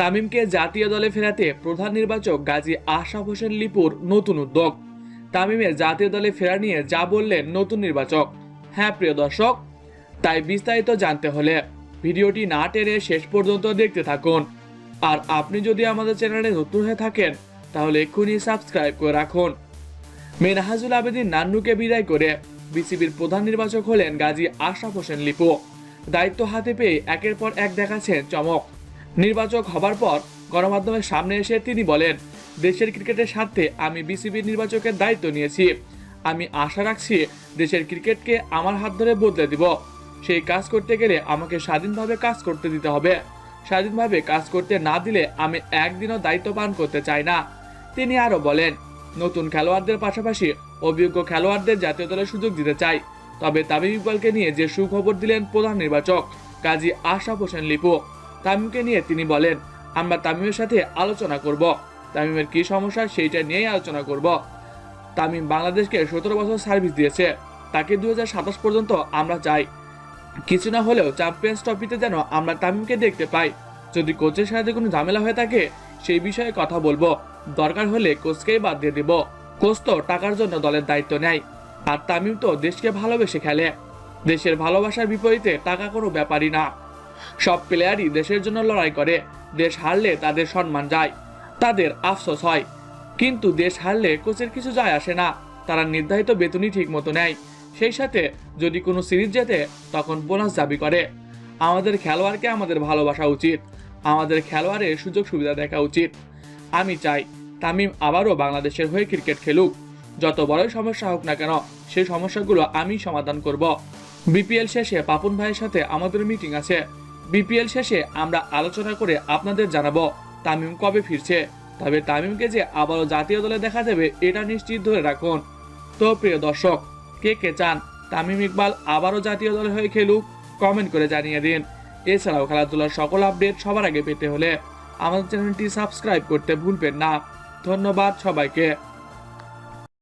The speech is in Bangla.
তামিমকে জাতীয় দলে ফেরাতে প্রধান নির্বাচক গাজী আশরাফ হোসেন লিপুর নতুন উদ্যোগ। তামিমের জাতীয় দলে ফেরা নিয়ে যা বললেন নতুন নির্বাচক। হ্যাঁ প্রিয় দর্শক, তাই বিস্তারিত জানতে হলে ভিডিওটি না টেনে শেষ পর্যন্ত দেখতে থাকুন। আর আপনি যদি আমাদের চ্যানেলে নতুন হয়ে থাকেন, তাহলে এক্ষুনি সাবস্ক্রাইব করে রাখুন। মেনহাজুল আবেদিন নান্নুকে বিদায় করে বিসিবির প্রধান নির্বাচক হলেন গাজী আশরাফ হোসেন লিপু। দায়িত্ব হাতে পেয়ে একের পর এক দেখাচ্ছেন চমক। নির্বাচক হবার পর গণমাধ্যমের সামনে এসে তিনি বলেন, দেশের ক্রিকেটের স্বার্থে আমি বিসিবির নির্বাচকের দায়িত্ব নিয়েছি। আমি আশা রাখছি দেশের ক্রিকেটকে আমার হাত ধরে বদলে দিব। সেই কাজ করতে গেলে আমাকে স্বাধীনভাবে কাজ করতে দিতে হবে। স্বাধীনভাবে কাজ করতে না দিলে আমি একদিনও দায়িত্ব পালন করতে চাই না। তিনি আরও বলেন, নতুন খেলোয়াড়দের পাশাপাশি অভিজ্ঞ খেলোয়াড়দের জাতীয় দলে সুযোগ দিতে চাই। তবে তামিম ইকবালকে নিয়ে যে সুখবর দিলেন প্রধান নির্বাচক কাজী আশরাফ হোসেন লিপু। তামিমকে নিয়ে তিনি বলেন, আমরা তামিমের সাথে আলোচনা করব। তামিমের কি সমস্যা সেইটা নিয়েই আলোচনা করব। তামিম বাংলাদেশকে সতেরো বছর সার্ভিস দিয়েছে। তাকে দুই হাজার সাতাশ পর্যন্ত আমরা চাই। কিছু না হলেও চ্যাম্পিয়ন্স ট্রফিতে যেন আমরা তামিমকে দেখতে পাই। যদি কোচের সাথে কোনো ঝামেলা হয়ে থাকে, সেই বিষয়ে কথা বলব। দরকার হলে কোচকেই বাদ দিয়ে দিব। কোচ তো টাকার জন্য দলের দায়িত্ব নেয়। আর তামিম তো দেশকে ভালোবেসে খেলে। দেশের ভালোবাসার বিপরীতে টাকা কোনো ব্যাপারই না। সব প্লেয়ারই দেশের জন্য লড়াই করে। দেশ হারলে তাদের সম্মান যায়, তাদের আফসোস হয়। কিন্তু দেশ হারলে কোচের কিছু যায় আসে না, তারা নির্ধারিত বেতনই ঠিক মতো নেয়। সেই সাথে যদি কোনো সিরিজ জেতে, তখন বোনাস দাবি করে। আমাদের খেলোয়াড়কে আমাদের ভালোবাসা উচিত, আমাদের খেলোয়াড়ের সুযোগ সুবিধা দেখা উচিত। আমি চাই তামিম আবারও বাংলাদেশের হয়ে ক্রিকেট খেলুক। যত বড়ই সমস্যা হোক না কেন, সেই সমস্যাগুলো আমি সমাধান করব। বিপিএল শেষে পাপন ভাইয়ের সাথে আমাদের মিটিং আছে। বিপিএল শেষে আমরা আলোচনা করে আপনাদের জানাব তামিম কবে ফিরছে। তবে তামিমকে যে আবারও জাতীয় দলে দেখা যাবে, এটা নিশ্চিত ধরে রাখুন। তো প্রিয় দর্শক, কে কে চান তামিম ইকবাল আবারও জাতীয় দলে হয়ে খেলুক কমেন্ট করে জানিয়ে দিন। এছাড়াও খেলাধুলার সকল আপডেট সবার আগে পেতে হলে আমাদের চ্যানেলটি সাবস্ক্রাইব করতে ভুলবেন না। ধন্যবাদ সবাইকে।